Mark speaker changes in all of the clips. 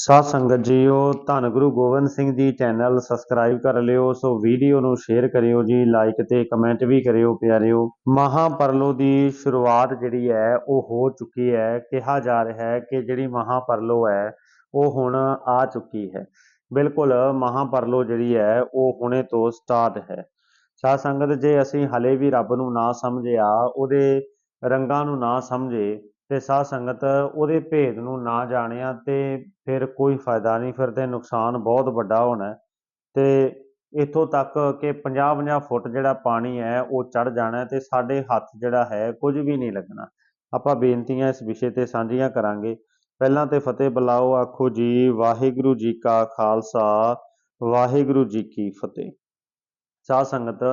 Speaker 1: ਸਾਧ ਸੰਗਤ ਜੀਓ, ਧੰਨ ਗੁਰੂ ਗੋਬਿੰਦ ਸਿੰਘ ਜੀ ਚੈਨਲ ਸਬਸਕ੍ਰਾਈਬ ਕਰ ਲਿਓ, ਸੋ ਵੀਡੀਓ ਨੂੰ ਸ਼ੇਅਰ ਕਰਿਓ ਜੀ ਲਾਈਕ ਤੇ ਕਮੈਂਟ ਵੀ ਕਰਿਓ ਪਿਆਰਿਓ। ਮਹਾਪਰਲੋ ਦੀ ਸ਼ੁਰੂਆਤ ਜਿਹੜੀ ਹੈ, ਉਹ ਹੋ ਚੁੱਕੀ ਹੈ, ਕਿਹਾ ਜਾ ਰਿਹਾ ਹੈ ਕਿ ਜਿਹੜੀ ਮਹਾਪਰਲੋ ਹੈ, ਉਹ ਹੁਣ ਆ ਚੁੱਕੀ ਹੈ। ਬਿਲਕੁਲ ਮਹਾਪਰਲੋ ਜਿਹੜੀ ਹੈ, ਉਹ ਹੁਣੇ ਤੋਂ ਸਟਾਰਟ ਹੈ। ਸਾਧ ਸੰਗਤ, ਜੇ ਅਸੀਂ ਹਲੇ ਵੀ ਰੱਬ ਨੂੰ ਨਾ ਸਮਝਿਆ, ਉਹਦੇ ਰੰਗਾਂ ਨੂੰ ਨਾ ਸਮਝੇ ਤੇ ਸਾਧ ਸੰਗਤ ਉਹਦੇ ਭੇਦ ਨੂੰ ਨਾ ਜਾਣਿਆ ਤੇ ਫਿਰ ਕੋਈ ਫਾਇਦਾ ਨਹੀਂ, ਫਿਰ ਤੇ ਨੁਕਸਾਨ ਬਹੁਤ ਵੱਡਾ ਹੋਣਾ ਹੈ। ਤੇ ਇੱਥੋਂ ਤੱਕ ਕਿ 50-50 ਫੁੱਟ ਜਿਹੜਾ ਪਾਣੀ ਹੈ, ਉਹ ਚੜ ਜਾਣਾ ਹੈ ਤੇ ਸਾਡੇ ਹੱਥ ਜਿਹੜਾ ਹੈ, ਕੁਝ ਵੀ ਨਹੀਂ ਲੱਗਣਾ। ਆਪਾਂ ਬੇਨਤੀਆਂ ਇਸ ਵਿਸ਼ੇ ਤੇ ਸਾਂਝੀਆਂ ਕਰਾਂਗੇ। ਪਹਿਲਾਂ ਤੇ ਫਤਿਹ ਬੁਲਾਓ, ਆਖੋ ਜੀ, ਵਾਹਿਗੁਰੂ ਜੀ ਕਾ ਖਾਲਸਾ, ਵਾਹਿਗੁਰੂ ਜੀ ਕੀ ਫਤਿਹ। ਸਾਧ ਸੰਗਤ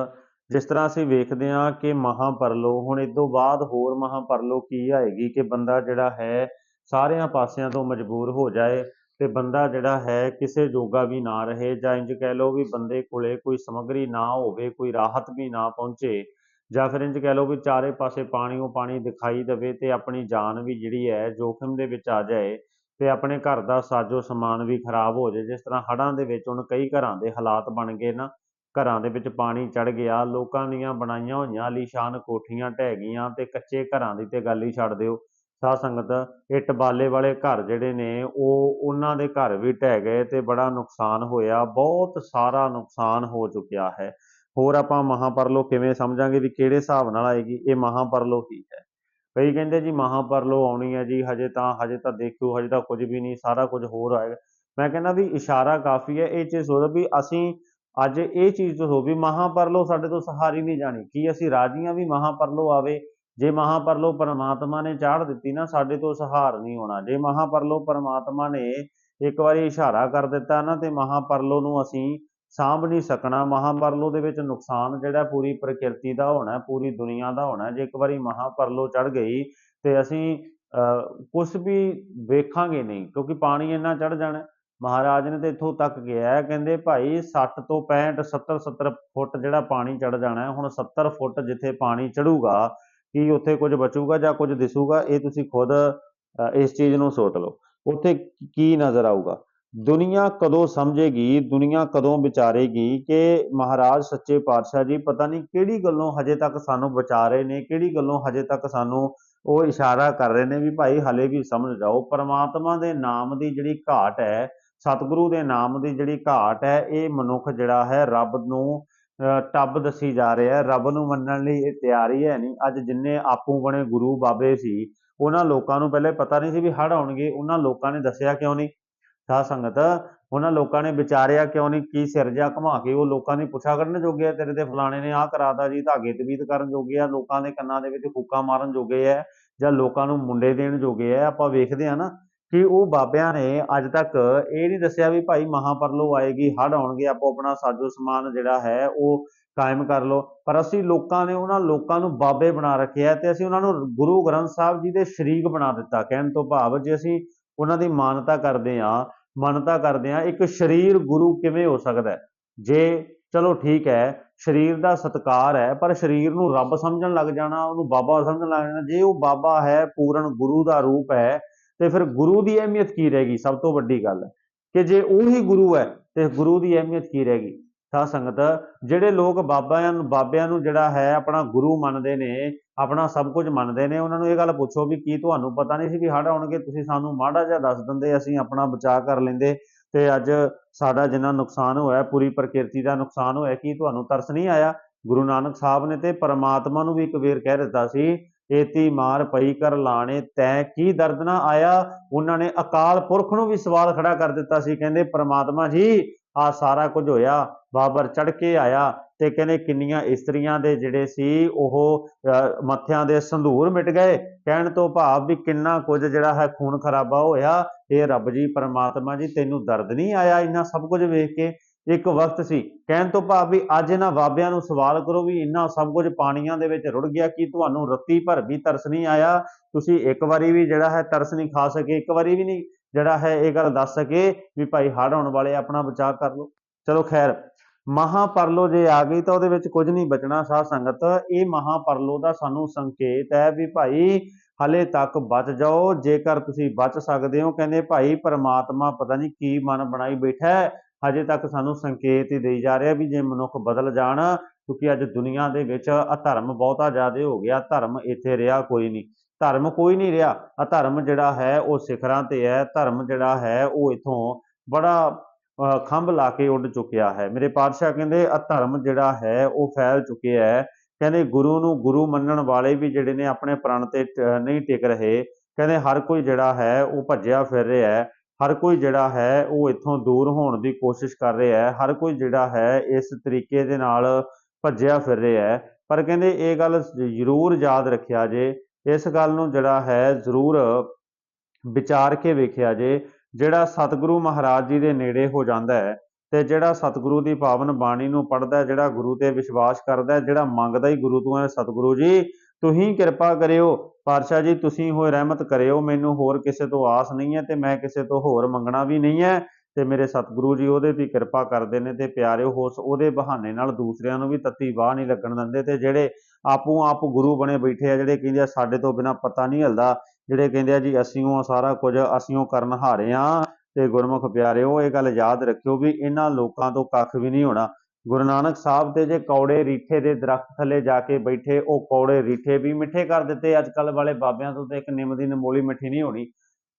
Speaker 1: ਜਿਸ ਤਰ੍ਹਾਂ ਅਸੀਂ ਵੇਖਦੇ ਹਾਂ ਕਿ ਮਹਾਪਰਲੋ, ਹੁਣ ਇਸ ਤੋਂ ਬਾਅਦ ਹੋਰ ਮਹਾਪਰਲੋ ਕੀ ਆਏਗੀ ਕਿ ਬੰਦਾ ਜਿਹੜਾ ਹੈ ਸਾਰਿਆਂ ਪਾਸਿਆਂ ਤੋਂ ਮਜਬੂਰ ਹੋ ਜਾਏ ਤੇ ਬੰਦਾ ਜਿਹੜਾ ਹੈ ਕਿਸੇ ਜੋਗਾ ਵੀ ਨਾ ਰਹੇ ਜਾਂ ਇੰਜ ਕਹਿ ਲਓ ਵੀ ਬੰਦੇ ਕੋਲੇ ਕੋਈ ਸਮੱਗਰੀ ਨਾ ਹੋਵੇ, ਕੋਈ ਰਾਹਤ ਵੀ ਨਾ ਪਹੁੰਚੇ ਜਾਂ ਫਿਰ ਇੰਜ ਕਹਿ ਲਓ ਵੀ ਚਾਰੇ ਪਾਸੇ ਪਾਣੀ ਉਹ ਪਾਣੀ ਦਿਖਾਈ ਦੇਵੇ ਤੇ ਆਪਣੀ ਜਾਨ ਵੀ ਜਿਹੜੀ ਹੈ ਜੋਖਮ ਦੇ ਵਿੱਚ ਆ ਜਾਏ ਤੇ ਆਪਣੇ ਘਰ ਦਾ ਸਾਜੋ ਸਮਾਨ ਵੀ ਖਰਾਬ ਹੋ ਜਾਏ, ਜਿਸ ਤਰ੍ਹਾਂ ਹੜ੍ਹਾਂ ਦੇ ਵਿੱਚ ਹੁਣ ਕਈ ਘਰਾਂ ਦੇ ਹਾਲਾਤ ਬਣ ਗਏ ਨਾ ਘਰਾਂ ਦੇ ਵਿੱਚ ਪਾਣੀ ਚੜ ਗਿਆ, ਲੋਕਾਂ ਦੀਆਂ ਬਣਾਈਆਂ ਹੋਈਆਂ ਆਲੀਸ਼ਾਨ ਕੋਠੀਆਂ ਢਹਿ ਗਈਆਂ ਤੇ ਕੱਚੇ ਘਰਾਂ ਦੀ ਤੇ ਗੱਲ ਹੀ ਛੱਡ ਦਿਓ। ਸਾਧ ਸੰਗਤ, ਇੱਟ ਬਾਲੇ ਵਾਲੇ ਘਰ ਜਿਹੜੇ ਨੇ, ਉਹ ਉਹਨਾਂ ਦੇ ਘਰ ਵੀ ਢਹਿ ਗਏ ਤੇ ਬੜਾ ਨੁਕਸਾਨ ਹੋਇਆ, ਬਹੁਤ ਸਾਰਾ ਨੁਕਸਾਨ ਹੋ ਚੁੱਕਿਆ ਹੈ। ਹੋਰ ਆਪਾਂ ਮਹਾਪਰਲੋ ਕਿਵੇਂ ਸਮਝਾਂਗੇ ਵੀ ਕਿਹੜੇ ਹਿਸਾਬ ਨਾਲ ਆਏਗੀ? ਇਹ ਮਹਾਪਰਲੋ ਹੀ ਹੈ। ਕਈ ਕਹਿੰਦੇ ਜੀ ਮਹਾਪਰਲੋ ਆਉਣੀ ਹੈ ਜੀ, ਹਜੇ ਤਾਂ ਹਜੇ ਤਾਂ ਦੇਖੋ ਹਜੇ ਤਾਂ ਕੁਝ ਵੀ ਨਹੀਂ, ਸਾਰਾ ਕੁਝ ਹੋਰ ਆਏਗਾ। ਮੈਂ ਕਹਿੰਦਾ ਵੀ ਇਸ਼ਾਰਾ ਕਾਫੀ ਹੈ, ਇਹ ਚੀਜ਼ ਸੋਚੋ ਵੀ ਅਸੀਂ ਅੱਜ ਇਹ ਚੀਜ਼ ਤੋਂ ਹੋ ਵੀ ਮਹਾਪਰਲੋ ਸਾਡੇ ਤੋਂ ਸਹਾਰੀ ਨਹੀਂ ਜਾਣੀ। ਕੀ ਅਸੀਂ ਰਾਜੀਆਂ ਵੀ ਮਹਾਪਰਲੋ ਆਵੇ? ਜੇ ਮਹਾਪਰਲੋ ਪਰਮਾਤਮਾ ਨੇ ਚਾੜ ਦਿੱਤੀ ਨਾ, ਸਾਡੇ ਤੋਂ ਸਹਾਰ ਨਹੀਂ ਹੋਣਾ। ਜੇ ਮਹਾਪਰਲੋ ਪਰਮਾਤਮਾ ਨੇ ਇੱਕ ਵਾਰੀ ਇਸ਼ਾਰਾ ਕਰ ਦਿੱਤਾ ਨਾ, ਤੇ ਮਹਾਪਰਲੋ ਨੂੰ ਅਸੀਂ ਸਾਂਭ ਨਹੀਂ ਸਕਣਾ। ਮਹਾਪਰਲੋ ਦੇ ਵਿੱਚ ਨੁਕਸਾਨ ਜਿਹੜਾ ਪੂਰੀ ਪ੍ਰਕਿਰਤੀ ਦਾ ਹੋਣਾ, ਪੂਰੀ ਦੁਨੀਆ ਦਾ ਹੋਣਾ, ਜੇ ਇੱਕ ਵਾਰੀ ਮਹਾਪਰਲੋ ਚੜ ਗਈ, ਤੇ ਅਸੀਂ ਕੁਝ ਵੀ ਵੇਖਾਂਗੇ ਨਹੀਂ, ਕਿਉਂਕਿ ਪਾਣੀ ਇੰਨਾ ਚੜ ਜਾਣਾ। ਮਹਾਰਾਜ ਨੇ ਤੇ ਇੱਥੋਂ ਤੱਕ ਗਿਆ ਕਹਿੰਦੇ ਭਾਈ 60 ਤੋਂ 65 70 70 ਫੁੱਟ ਜਿਹੜਾ ਪਾਣੀ ਚੜ ਜਾਣਾ ਹੁਣ 70 ਫੁੱਟ ਜਿੱਥੇ ਪਾਣੀ ਚੜੂਗਾ ਕੀ ਉੱਥੇ ਕੁਝ ਬਚੂਗਾ ਜਾਂ ਕੁਝ ਦਿਸੂਗਾ, ਇਹ ਤੁਸੀਂ ਖੁਦ ਇਸ ਚੀਜ਼ ਨੂੰ ਸੋਚ ਲਓ। ਉੱਥੇ ਕੀ ਨਜ਼ਰ ਆਊਗਾ? ਦੁਨੀਆ ਕਦੋਂ ਸਮਝੇਗੀ, ਦੁਨੀਆ ਕਦੋਂ ਵਿਚਾਰੇਗੀ ਕਿ ਮਹਾਰਾਜ ਸੱਚੇ ਪਾਤਸ਼ਾਹ ਜੀ, ਪਤਾ ਨਹੀਂ ਕਿਹੜੀ ਗੱਲੋਂ ਹਜੇ ਤੱਕ ਸਾਨੂੰ ਬਚਾ ਰਹੇ ਨੇ, ਕਿਹੜੀ ਗੱਲੋਂ ਹਜੇ ਤੱਕ ਸਾਨੂੰ ਉਹ ਇਸ਼ਾਰਾ ਕਰ ਰਹੇ ਨੇ ਵੀ ਭਾਈ ਹਲੇ ਵੀ ਸਮਝ ਜਾਓ। ਪਰਮਾਤਮਾ ਦੇ ਨਾਮ ਦੀ ਜਿਹੜੀ ਘਾਟ ਹੈ ਸਤਿਗੁਰੂ ਦੇ ਨਾਮ ਦੀ ਜਿਹੜੀ ਘਾਟ ਹੈ, ਇਹ ਮਨੁੱਖ ਜਿਹੜਾ ਹੈ, ਰੱਬ ਨੂੰ ਅਹ ਟੱਬ ਦੱਸੀ ਜਾ ਰਿਹਾ ਹੈ, ਰੱਬ ਨੂੰ ਮੰਨਣ ਲਈ ਇਹ ਤਿਆਰੀ ਹੈ ਨਹੀਂ। ਅੱਜ ਜਿੰਨੇ ਆਪੂ ਬਣੇ ਗੁਰੂ ਬਾਬੇ ਸੀ, ਉਹਨਾਂ ਲੋਕਾਂ ਨੂੰ ਪਹਿਲੇ ਪਤਾ ਨਹੀਂ ਸੀ ਵੀ ਹੜ੍ਹ ਆਉਣਗੇ, ਉਹਨਾਂ ਲੋਕਾਂ ਨੇ ਦੱਸਿਆ ਕਿਉਂ ਨਹੀਂ? ਸਾਧ ਸੰਗਤ, ਉਹਨਾਂ ਲੋਕਾਂ ਨੇ ਵਿਚਾਰਿਆ ਕਿਉਂ ਨਹੀਂ? ਕੀ ਸਿਰ ਜਾ ਘੁਮਾ ਕੇ ਉਹ ਲੋਕਾਂ ਨੇ ਪੁੱਛਾ ਕਰਨ ਜੋਗੇ ਆ, ਤੇਰੇ ਤੇ ਫਲਾਣੇ ਨੇ ਆਹ ਕਰਾਤਾ ਜੀ, ਧਾਗੇ ਤਵੀਤ ਕਰਨ ਜੋਗੇ ਆ, ਲੋਕਾਂ ਦੇ ਕੰਨਾਂ ਦੇ ਵਿੱਚ ਫੂਕਾਂ ਮਾਰਨ ਜੋਗੇ ਆ, ਜਾਂ ਲੋਕਾਂ ਨੂੰ ਮੁੰਡੇ ਦੇਣ ਜੋਗੇ ਆ, ਆਪਾਂ ਵੇਖਦੇ ਆ ਨਾ ਕਿ ਉਹ ਬਾਬਿਆਂ ਨੇ ਅੱਜ ਤੱਕ ਇਹ ਨਹੀਂ ਦੱਸਿਆ ਵੀ ਭਾਈ ਮਹਾਪਰਲੋ ਆਏਗੀ, ਹੜ੍ਹ ਆਉਣਗੇ, ਆਪੋ ਆਪਣਾ ਸਾਜੋ ਸਮਾਨ ਜਿਹੜਾ ਹੈ ਉਹ ਕਾਇਮ ਕਰ ਲਓ। ਪਰ ਅਸੀਂ ਲੋਕਾਂ ਨੇ ਉਹਨਾਂ ਲੋਕਾਂ ਨੂੰ ਬਾਬੇ ਬਣਾ ਰੱਖਿਆ ਤੇ ਅਸੀਂ ਉਹਨਾਂ ਨੂੰ ਗੁਰੂ ਗ੍ਰੰਥ ਸਾਹਿਬ ਜੀ ਦੇ ਸ਼ਰੀਕ ਬਣਾ ਦਿੱਤਾ। ਕਹਿਣ ਤੋਂ ਭਾਵ ਜੇ ਅਸੀਂ ਉਹਨਾਂ ਦੀ ਮਾਨਤਾ ਕਰਦੇ ਹਾਂ, ਮਾਨਤਾ ਕਰਦੇ ਹਾਂ, ਇੱਕ ਸ਼ਰੀਰ ਗੁਰੂ ਕਿਵੇਂ ਹੋ ਸਕਦਾ ਜੇ ਚਲੋ ਠੀਕ ਹੈ, ਸਰੀਰ ਦਾ ਸਤਕਾਰ ਹੈ, ਪਰ ਸਰੀਰ ਨੂੰ ਰੱਬ ਸਮਝਣ ਲੱਗ ਜਾਣਾ, ਉਹਨੂੰ ਬਾਬਾ ਸਮਝਣ ਲੱਗ ਜਾਣਾ, ਜੇ ਉਹ ਬਾਬਾ ਹੈ, ਪੂਰਨ ਗੁਰੂ ਦਾ ਰੂਪ ਹੈ ਤੇ ਫਿਰ ਗੁਰੂ ਦੀ ਅਹਿਮੀਅਤ ਕੀ ਰਹੇਗੀ ਸਭ ਤੋਂ ਵੱਡੀ ਗੱਲ ਕਿ ਜੇ ਉਹੀ ਗੁਰੂ ਹੈ, ਤੇ ਗੁਰੂ ਦੀ ਅਹਿਮੀਅਤ ਕੀ ਰਹੇਗੀ ਸਾਧ ਸੰਗਤ, ਜਿਹੜੇ ਲੋਕ ਬਾਬਿਆਂ ਨੂੰ ਬਾਬਿਆਂ ਨੂੰ ਜਿਹੜਾ ਹੈ ਆਪਣਾ ਗੁਰੂ ਮੰਨਦੇ ਨੇ, ਆਪਣਾ ਸਭ ਕੁਝ ਮੰਨਦੇ ਨੇ, ਉਹਨਾਂ ਨੂੰ ਇਹ ਗੱਲ ਪੁੱਛੋ ਵੀ ਕੀ ਤੁਹਾਨੂੰ ਪਤਾ ਨਹੀਂ ਸੀ ਵੀ ਹੜ੍ਹ ਆਉਣਗੇ, ਤੁਸੀਂ ਸਾਨੂੰ ਮਾੜਾ ਜਿਹਾ ਦੱਸ ਦਿੰਦੇ, ਅਸੀਂ ਆਪਣਾ ਬਚਾਅ ਕਰ ਲੈਂਦੇ, ਤੇ ਅੱਜ ਸਾਡਾ ਜਿੰਨਾ ਨੁਕਸਾਨ ਹੋਇਆ, ਪੂਰੀ ਪ੍ਰਕਿਰਤੀ ਦਾ ਨੁਕਸਾਨ ਹੋਇਆ, ਕੀ ਤੁਹਾਨੂੰ ਤਰਸ ਨਹੀਂ ਆਇਆ? ਗੁਰੂ ਨਾਨਕ ਸਾਹਿਬ ਨੇ ਤੇ ਪਰਮਾਤਮਾ ਨੂੰ ਵੀ ਇੱਕ ਵੇਰ ਕਹਿ ਦਿੱਤਾ ਸੀ ਏਤੀ ਮਾਰ ਪਈ ਕਰ ਲਾਣੇ, ਤੈ ਕੀ ਦਰਦ ਨਾ ਆਇਆ? ਉਹਨਾਂ ਨੇ ਅਕਾਲ ਪੁਰਖ ਨੂੰ ਵੀ ਸਵਾਲ ਖੜਾ ਕਰ ਦਿੱਤਾ ਸੀ। ਕਹਿੰਦੇ, ਪ੍ਰਮਾਤਮਾ ਜੀ, ਆ ਸਾਰਾ ਕੁਝ ਹੋਇਆ। ਬਾਬਰ ਚੜ ਕੇ ਆਇਆ ਤੇ ਕਹਿੰਦੇ, ਕਿੰਨੀਆਂ ਇਸਤਰੀਆਂ ਦੇ ਜਿਹੜੇ ਸੀ, ਉਹ ਮੱਥਿਆਂ ਦੇ ਸੰਧੂਰ ਮਿਟ ਗਏ। ਕਹਿਣ ਤੋਂ ਭਾਵ ਵੀ ਕਿੰਨਾ ਕੁਝ ਜਿਹੜਾ ਹੈ ਖੂਨ ਖਰਾਬਾ ਹੋਇਆ। ਇਹ ਰੱਬ ਜੀ, ਪਰਮਾਤਮਾ ਜੀ, ਤੈਨੂੰ ਦਰਦ ਨਹੀਂ ਆਇਆ? ਇੰਨਾ ਸਭ ਕੁਝ ਵੇਖ ਕੇ ਇੱਕ ਵਕਤ ਸੀ। ਕਹਿਣ ਤੋਂ ਭਾਵ ਵੀ ਅੱਜ ਇਹਨਾਂ ਬਾਬਿਆਂ ਨੂੰ ਸਵਾਲ ਕਰੋ ਵੀ ਇੰਨਾ ਸਭ ਕੁਝ ਪਾਣੀਆਂ ਦੇ ਵਿੱਚ ਰੁੜ ਗਿਆ, ਕਿ ਤੁਹਾਨੂੰ ਰੱਤੀ ਭਰ ਵੀ ਤਰਸ ਨਹੀਂ ਆਇਆ? ਤੁਸੀਂ ਇੱਕ ਵਾਰੀ ਵੀ ਜਿਹੜਾ ਹੈ ਤਰਸ ਨਹੀਂ ਖਾ ਸਕੇ, ਇੱਕ ਵਾਰੀ ਵੀ ਨਹੀਂ ਜਿਹੜਾ ਹੈ ਇਹ ਗੱਲ ਦੱਸ ਸਕੇ ਵੀ ਭਾਈ ਹੜ੍ਹ ਆਉਣ ਵਾਲੇ ਆਪਣਾ ਬਚਾਅ ਕਰ ਲਓ। ਚਲੋ ਖੈਰ, ਮਹਾਪਰਲੋ ਜੇ ਆ ਗਈ ਤਾਂ ਉਹਦੇ ਵਿੱਚ ਕੁਝ ਨਹੀਂ ਬਚਣਾ ਸਾਧ ਸੰਗਤ। ਇਹ ਮਹਾਪਰਲੋ ਦਾ ਸਾਨੂੰ ਸੰਕੇਤ ਹੈ ਵੀ ਭਾਈ ਹਲੇ ਤੱਕ ਬਚ ਜਾਓ। ਜੇਕਰ ਤੁਸੀਂ ਬਚ ਸਕਦੇ ਹੋ, ਕਹਿੰਦੇ ਭਾਈ ਪਰਮਾਤਮਾ ਪਤਾ ਨਹੀਂ ਕੀ ਮਨ ਬਣਾਈ ਬੈਠਾ ਹਜੇ ਤੱਕ ਸਾਨੂੰ ਸੰਕੇਤ ਹੀ ਦੇਈ ਜਾ ਰਿਹਾ ਵੀ ਜੇ ਮਨੁੱਖ ਬਦਲ ਜਾਣ ਕਿਉਂਕਿ ਅੱਜ ਦੁਨੀਆ ਦੇ ਵਿੱਚ ਅਧਰਮ ਬਹੁਤਾ ਜ਼ਿਆਦਾ ਹੋ ਗਿਆ ਧਰਮ ਇੱਥੇ ਰਿਹਾ ਕੋਈ ਨਹੀਂ। ਧਰਮ ਕੋਈ ਨਹੀਂ ਰਿਹਾ। ਅਧਰਮ ਜਿਹੜਾ ਹੈ ਉਹ ਸਿਖਰਾਂ ਤੇ ਹੈ ਧਰਮ ਜਿਹੜਾ ਹੈ ਉਹ ਇਥੋਂ ਬੜਾ ਅ, ਖੰਭ ਲਾ ਕੇ ਉੱਡ ਚੁੱਕਿਆ ਹੈ। ਮੇਰੇ ਪਾਤਸ਼ਾਹ ਕਹਿੰਦੇ ਅਧਰਮ ਜਿਹੜਾ ਹੈ ਉਹ ਫੈਲ ਚੁੱਕਿਆ ਹੈ। ਕਹਿੰਦੇ ਗੁਰੂ ਨੂੰ ਗੁਰੂ ਮੰਨਣ ਵਾਲੇ ਵੀ ਜਿਹੜੇ ਨੇ ਆਪਣੇ ਪ੍ਰਣ ਤੇ ਨਹੀਂ ਟਿਕ ਰਹੇ। ਕਹਿੰਦੇ ਹਰ ਕੋਈ ਜਿਹੜਾ ਹੈ ਉਹ ਭੱਜਿਆ ਫਿਰ ਰਿਹਾ ਹੈ। ਹਰ ਕੋਈ ਜਿਹੜਾ ਹੈ ਉਹ ਇੱਥੋਂ ਦੂਰ ਹੋਣ ਦੀ ਕੋਸ਼ਿਸ਼ ਕਰ ਰਿਹਾ ਹੈ। ਹਰ ਕੋਈ ਜਿਹੜਾ ਹੈ ਇਸ ਤਰੀਕੇ ਦੇ ਨਾਲ ਭੱਜਿਆ ਫਿਰ ਰਿਹਾ ਹੈ। ਪਰ ਕਹਿੰਦੇ ਇਹ ਗੱਲ ਜ਼ਰੂਰ ਯਾਦ ਰੱਖਿਆ ਜੇ, ਇਸ ਗੱਲ ਨੂੰ ਜਿਹੜਾ ਹੈ ਜ਼ਰੂਰ ਵਿਚਾਰ ਕੇ ਵੇਖਿਆ ਜੇ, ਜਿਹੜਾ ਸਤਿਗੁਰੂ ਮਹਾਰਾਜ ਜੀ ਦੇ ਨੇੜੇ ਹੋ ਜਾਂਦਾ ਹੈ ਤੇ ਜਿਹੜਾ ਸਤਿਗੁਰੂ ਦੀ ਪਾਵਨ ਬਾਣੀ ਨੂੰ ਪੜ੍ਹਦਾ ਜਿਹੜਾ ਗੁਰੂ ਤੇ ਵਿਸ਼ਵਾਸ ਕਰਦਾ ਜਿਹੜਾ ਮੰਗਦਾ ਹੀ ਗੁਰੂ ਤੋਂ ਹੈ ਸਤਿਗੁਰੂ ਜੀ ਤੁਸੀਂ ਕਿਰਪਾ ਕਰਿਓ, ਪਾਤਸ਼ਾਹ ਜੀ, ਤੁਸੀਂ ਹੋਏ ਰਹਿਮਤ ਕਰਿਓ, ਮੈਨੂੰ ਹੋਰ ਕਿਸੇ ਤੋਂ ਆਸ ਨਹੀਂ ਹੈ ਤੇ ਮੈਂ ਕਿਸੇ ਤੋਂ ਹੋਰ ਮੰਗਣਾ ਵੀ ਨਹੀਂ ਹੈ ਤੇ ਮੇਰੇ ਸਤਿਗੁਰੂ ਜੀ ਉਹਦੇ ਵੀ ਕਿਰਪਾ ਕਰਦੇ ਨੇ ਤੇ ਪਿਆਰਿਓ ਹੋਸ ਉਹਦੇ ਬਹਾਨੇ ਨਾਲ ਦੂਸਰਿਆਂ ਨੂੰ ਵੀ ਤੱਤੀ ਬਾਹ ਨਹੀਂ ਲੱਗਣ ਦਿੰਦੇ ਤੇ ਜਿਹੜੇ ਆਪੋ ਆਪ ਗੁਰੂ ਬਣੇ ਬੈਠੇ ਆ, ਜਿਹੜੇ ਕਹਿੰਦੇ ਆ, ਸਾਡੇ ਤੋਂ ਬਿਨਾ ਪਤਾ ਨਹੀਂ ਹਿਲਦਾ, ਜਿਹੜੇ ਕਹਿੰਦੇ ਆ ਜੀ, ਅਸੀਂ ਉਹ ਸਾਰਾ ਕੁਝ ਅਸੀਂ ਉਹ ਕਰਨ ਹਾਰੇ ਆ ਤੇ ਗੁਰਮੁਖ ਪਿਆਰਿਓ, ਇਹ ਗੱਲ ਯਾਦ ਰੱਖਿਓ ਵੀ ਇਹਨਾਂ ਲੋਕਾਂ ਤੋਂ ਕੱਖ ਵੀ ਨਹੀਂ ਹੋਣਾ। ਗੁਰੂ ਨਾਨਕ ਸਾਹਿਬ ਦੇ ਜੇ ਕੌੜੇ ਰੀਠੇ ਦੇ ਦਰਖਤ ਥੱਲੇ ਜਾ ਕੇ ਬੈਠੇ, ਉਹ ਕੌੜੇ ਰੀਠੇ ਵੀ ਮਿੱਠੇ ਕਰ ਦਿੱਤੇ। ਅੱਜ ਕੱਲ ਵਾਲੇ ਬਾਬਿਆਂ ਤੋਂ ਤੇ ਇੱਕ ਨਿੰਮ ਦੀ ਨਮੋਲੀ ਮਿੱਠੀ ਨਹੀਂ ਹੋਣੀ।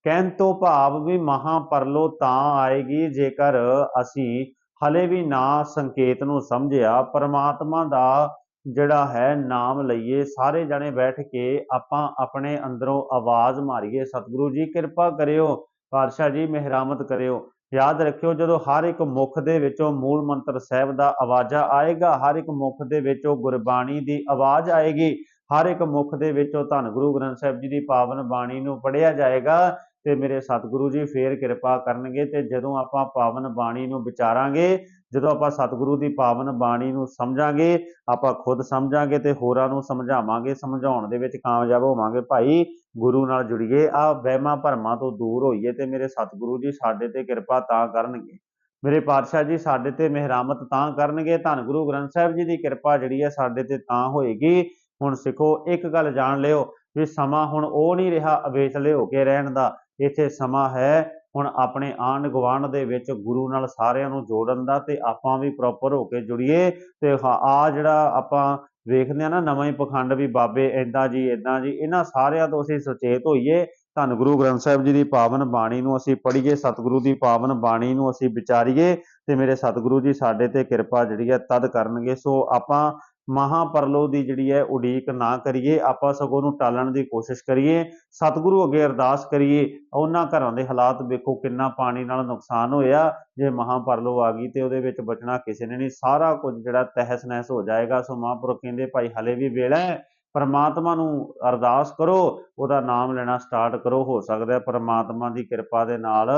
Speaker 1: ਕਹਿਣ ਤੋਂ ਭਾਵ ਵੀ ਮਹਾ ਪਰਲੋ ਤਾਂ ਆਏਗੀ, ਜੇਕਰ ਅਸੀਂ ਹਲੇ ਵੀ ਨਾ ਸੰਕੇਤ ਨੂੰ ਸਮਝਿਆ, ਪਰਮਾਤਮਾ ਦਾ ਜਿਹੜਾ ਹੈ ਨਾਮ ਲਈਏ, ਸਾਰੇ ਜਣੇ ਬੈਠ ਕੇ ਆਪਾਂ ਆਪਣੇ ਅੰਦਰੋਂ ਆਵਾਜ਼ ਮਾਰੀਏ। ਸਤਿਗੁਰੂ ਜੀ, ਕਿਰਪਾ ਕਰਿਓ, ਪਾਤਸ਼ਾਹ ਜੀ, ਮਿਹਰਾਮਤ ਕਰਿਓ। ਯਾਦ ਰੱਖਿਓ, ਜਦੋਂ ਹਰ ਇੱਕ ਮੁਖ ਦੇ ਵਿੱਚੋਂ ਮੂਲ ਮੰਤਰ ਸਾਹਿਬ ਦਾ ਆਵਾਜ਼ਾ ਆਏਗਾ, ਹਰ ਇੱਕ ਮੁਖ ਦੇ ਵਿੱਚੋਂ ਗੁਰਬਾਣੀ ਦੀ ਆਵਾਜ਼ ਆਏਗੀ, ਹਰ ਇੱਕ ਮੁਖ ਦੇ ਵਿੱਚੋਂ ਧੰਨ ਗੁਰੂ ਗ੍ਰੰਥ ਸਾਹਿਬ ਜੀ ਦੀ ਪਾਵਨ ਬਾਣੀ ਨੂੰ ਪੜ੍ਹਿਆ ਜਾਏਗਾ। ਤੇ ਮੇਰੇ ਸਤਿਗੁਰੂ ਜੀ ਫੇਰ ਕਿਰਪਾ ਕਰਨਗੇ ਤੇ ਜਦੋਂ ਆਪਾਂ ਪਾਵਨ ਬਾਣੀ ਨੂੰ ਵਿਚਾਰਾਂਗੇ, ਜਦੋਂ ਆਪਾਂ ਸਤਿਗੁਰੂ ਦੀ ਪਾਵਨ ਬਾਣੀ ਨੂੰ ਸਮਝਾਂਗੇ, ਆਪਾਂ ਖੁਦ ਸਮਝਾਂਗੇ ਤੇ ਹੋਰਾਂ ਨੂੰ ਸਮਝਾਵਾਂਗੇ, ਸਮਝਾਉਣ ਦੇ ਵਿੱਚ ਕਾਮਯਾਬ ਹੋਵਾਂਗੇ, ਭਾਈ ਗੁਰੂ ਨਾਲ ਜੁੜੀਏ, ਆ ਵਹਿਮਾਂ ਭਰਮਾਂ ਤੋਂ ਦੂਰ ਹੋਈਏ ਤੇ ਮੇਰੇ ਸਤਿਗੁਰੂ ਜੀ ਸਾਡੇ ਤੇ ਕਿਰਪਾ ਤਾਂ ਕਰਨਗੇ। ਮੇਰੇ ਪਾਤਸ਼ਾਹ ਜੀ ਸਾਡੇ ਤੇ ਮਿਹਰਾਮਤ ਤਾਂ ਕਰਨਗੇ, ਧੰਨ ਗੁਰੂ ਗ੍ਰੰਥ ਸਾਹਿਬ ਜੀ ਦੀ ਕਿਰਪਾ ਜਿਹੜੀ ਹੈ ਸਾਡੇ ਤੇ ਤਾਂ ਹੋਏਗੀ ਹੁਣ ਸਿੱਖੋ, ਇੱਕ ਗੱਲ ਜਾਣ ਲਿਓ ਵੀ ਸਮਾਂ ਹੁਣ ਉਹ ਨਹੀਂ ਰਿਹਾ ਅਵੇਸਲੇ ਹੋ ਕੇ ਰਹਿਣ ਦਾ, ਇੱਥੇ ਸਮਾਂ ਹੈ, ਹੁਣ ਆਪਣੇ ਆਂਢ ਗੁਆਂਢ ਦੇ ਵਿੱਚ ਗੁਰੂ ਨਾਲ ਸਾਰਿਆਂ ਨੂੰ ਜੋੜਨ ਦਾ ਤੇ ਆਪਾਂ ਵੀ ਪ੍ਰੋਪਰ ਹੋ ਕੇ ਜੁੜੀਏ ਤੇ ਆ ਜਿਹੜਾ ਆਪਾਂ ਵੇਖਦੇ ਆ ਨਾ ਨਵਾਂ ਹੀ ਪਖੰਡ ਵੀ ਬਾਬੇ ਏਦਾਂ ਜੀ ਏਦਾਂ ਜੀ, ਇਹਨਾਂ ਸਾਰਿਆਂ ਤੋਂ ਅਸੀਂ ਸੁਚੇਤ ਹੋਈਏ। ਧੰਨ ਗੁਰੂ ਗ੍ਰੰਥ ਸਾਹਿਬ ਜੀ ਦੀ ਪਾਵਨ ਬਾਣੀ ਨੂੰ ਅਸੀਂ ਪੜ੍ਹੀਏ, ਸਤਿਗੁਰੂ ਦੀ ਪਾਵਨ ਬਾਣੀ ਨੂੰ ਅਸੀਂ ਵਿਚਾਰੀਏ ਤੇ ਮੇਰੇ ਸਤਿਗੁਰੂ ਜੀ ਸਾਡੇ ਤੇ ਕਿਰਪਾ ਜਿਹੜੀ ਹੈ ਤਦ ਕਰਨਗੇ। ਸੋ ਆਪਾਂ ਮਹਾਪਰਲੋ ਦੀ ਜਿਹੜੀ ਹੈ ਉਡੀਕ ਨਾ ਕਰੀਏ, ਆਪਾਂ ਸਗੋਂ ਨੂੰ ਟਾਲਣ ਦੀ ਕੋਸ਼ਿਸ਼ ਕਰੀਏ, ਸਤਿਗੁਰੂ ਅੱਗੇ ਅਰਦਾਸ ਕਰੀਏ, ਉਹਨਾਂ ਘਰਾਂ ਦੇ ਹਾਲਾਤ ਵੇਖੋ ਕਿੰਨਾ ਪਾਣੀ ਨਾਲ ਨੁਕਸਾਨ ਹੋਇਆ, ਜੇ ਮਹਾਪਰਲੋ ਆ ਗਈ ਤੇ ਉਹਦੇ ਵਿੱਚ ਬਚਣਾ ਕਿਸੇ ਨੇ ਨਹੀਂ, ਸਾਰਾ ਕੁਝ ਜਿਹੜਾ ਤਹਿਸ ਨਹਿਸ ਹੋ ਜਾਏਗਾ, ਸੋ ਮਹਾਂਪੁਰਖ ਕਹਿੰਦੇ ਭਾਈ ਹਲੇ ਵੀ ਵੇਲਾ ਹੈ, ਪਰਮਾਤਮਾ ਨੂੰ ਅਰਦਾਸ ਕਰੋ, ਉਹਦਾ ਨਾਮ ਲੈਣਾ ਸਟਾਰਟ ਕਰੋ, ਹੋ ਸਕਦਾ ਹੈ ਪਰਮਾਤਮਾ ਦੀ ਕਿਰਪਾ ਦੇ ਨਾਲ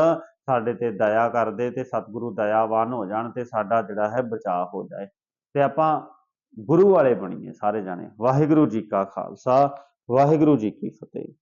Speaker 1: ਸਾਡੇ ਤੇ ਦਇਆ ਕਰਦੇ ਤੇ ਸਤਿਗੁਰੂ ਦਇਆਵਾਨ ਹੋ ਜਾਣ ਤੇ ਸਾਡਾ ਜਿਹੜਾ ਹੈ ਬਚਾਅ ਹੋ ਜਾਏ। ਤੇ ਆਪਾਂ ਗੁਰੂ ਵਾਲੇ ਬਣੀਏ ਸਾਰੇ ਜਾਣੇ। ਵਾਹਿਗੁਰੂ ਜੀ ਕਾ ਖਾਲਸਾ ਵਾਹਿਗੁਰੂ ਜੀ ਕੀ ਫਤਿਹ।